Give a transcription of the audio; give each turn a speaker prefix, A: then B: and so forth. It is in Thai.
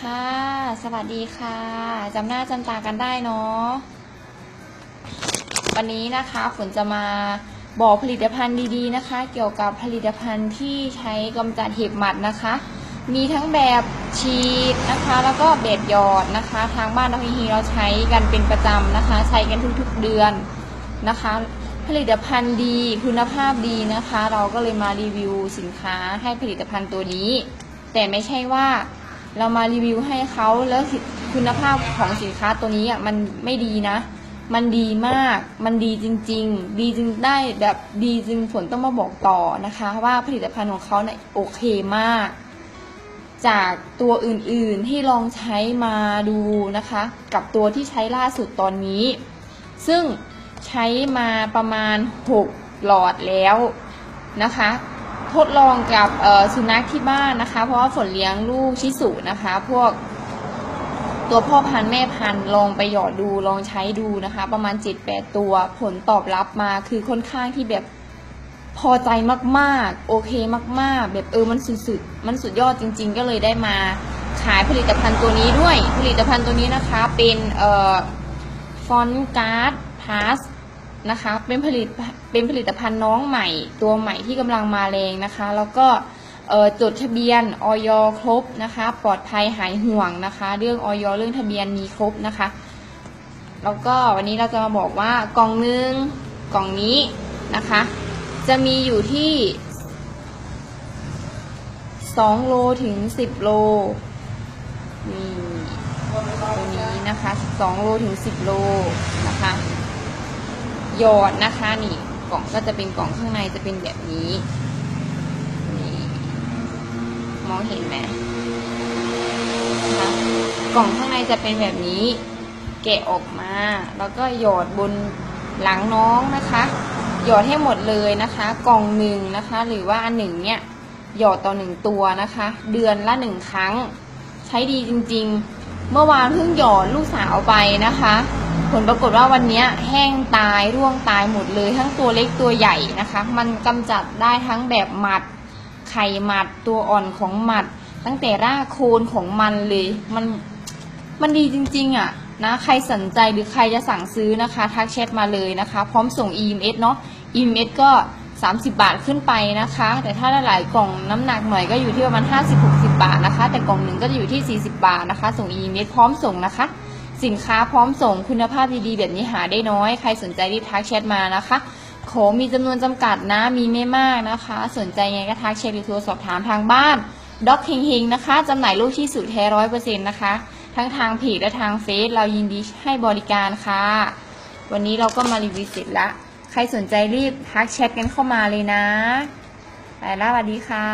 A: ค่ะ สวัสดีค่ะ จำหน้าจำตากันได้เนาะ วันนี้นะคะฝนจะมาบอกผลิตภัณฑ์ดีๆนะคะ เกี่ยวกับผลิตภัณฑ์ที่ใช้กำจัดเห็บหมัดนะคะ มีทั้งแบบฉีดนะคะ แล้วก็แบบหยอดนะคะ ทางบ้านเราฮีเราใช้กันเป็นประจำนะคะ ใช้กันทุกๆเดือนนะคะ ผลิตภัณฑ์ดีคุณภาพดีนะคะ เราก็เลยมารีวิวสินค้าให้ผลิตภัณฑ์ตัวนี้ แต่ไม่ใช่ว่า เรามารีวิวให้เขาแล้วคุณภาพของสินค้าตัวนี้อะมันไม่ดีนะ มันดีมาก มันดีจริง ๆ ดีจึงได้แบบดีจึงผลต้องมาบอกต่อนะคะ ว่าผลิตภัณฑ์ของเขาเนี่ยโอเคมาก จากตัวอื่นๆที่ลองใช้มาดูนะคะ กับตัวที่ใช้ล่าสุดตอนนี้ ซึ่งใช้มาประมาณ 6 หลอดแล้วนะคะ ทดลองกับสุนัขที่บ้านนะคะ เพราะว่าฝนเลี้ยงลูกชิสุนะคะ พวกตัวพ่อพันธุ์แม่พันธุ์ลองไปหยอดดูลองใช้ดูนะคะ ประมาณ7-8ตัวผลตอบรับมาคือค่อนข้างที่แบบพอใจมากๆ โอเคมากๆ แบบเออมันสุดๆมันสุดยอดจริง ๆ ก็เลยได้มาขายผลิตภัณฑ์ตัวนี้ด้วย ผลิตภัณฑ์ตัวนี้นะคะเป็นเอ่อฟอนการ์ดพาส นะคะ เป็นผลิตเป็นผลิตภัณฑ์น้องใหม่ ตัวใหม่ที่กำลังมาแรงนะคะ แล้วก็จดทะเบียนออยครบนะคะ ปลอดภัยหายห่วงนะคะ เรื่องออยเรื่องทะเบียนมีครบนะคะ แล้วก็วันนี้เราจะมาบอกว่ากล่องหนึงกล่องนี้นะคะ จะมีอยู่ที่2โลถึง 10 โลนี่ตัวนี้นะคะ2โลถึง 10 โลนะคะ หยอดนะคะนี่กล่องก็จะเป็นกล่องข้างในจะเป็นแบบนี้นี่มองเห็นไหมนะคะกล่องข้างในจะเป็นแบบนี้ แกะออกมา แล้วก็หยอดบนหลังน้องนะคะ หยอดให้หมดเลยนะคะ กล่องหนึ่งนะคะ หรือว่าอันหนึ่งเนี่ยหยอดต่อหนึ่งตัวนะคะ เดือนละหนึ่งครั้ง ใช้ดีจริง ๆ เมื่อวานเพิ่งหยอดลูกสาวไปนะคะ ผลปรากฏว่าวันนี้แห้งตายร่วงตายหมดเลยทั้งตัวเล็กตัวใหญ่นะคะ มันกำจัดได้ทั้งแบบหมัด ไข่หมัดตัวอ่อนของหมัด ตั้งแต่รากโคนของมันเลย มันมันดีจริง ๆอะนะใครสนใจหรือใครจะสั่งซื้อนะคะทักแชทมาเลยนะคะ พร้อมส่ง EMS เนาะ EMS ก็ 30 บาทขึ้นไปนะคะ แต่ถ้าหลายๆกล่องน้ำหนักหน่อยก็อยู่ที่ประมาณ 50-60 บาทนะคะ แต่กล่องหนึ่งก็จะอยู่ที่ 40 บาทนะคะ ส่ง EMS พร้อมส่งนะคะ สินค้าพร้อมส่งคุณภาพดีๆ แบบนี้หาได้น้อย ใครสนใจรีบทักแชทมานะคะของมีจำนวนจำกัดนะ มีไม่มากนะคะ สนใจไงก็ทักแชทหรือโทรสอบถามทางบ้านด็อกเฮงๆนะคะจำหน่ายลูกที่สุดแท้ร้อยเปอร์เซ็นต์นะคะ ทั้งทางเพจและทางเฟซเรายินดีให้บริการค่ะ วันนี้เราก็มารีวิวเสร็จละ ใครสนใจรีบทักแชทกันเข้ามาเลยนะ ไปแล้วสวัสดีค่ะ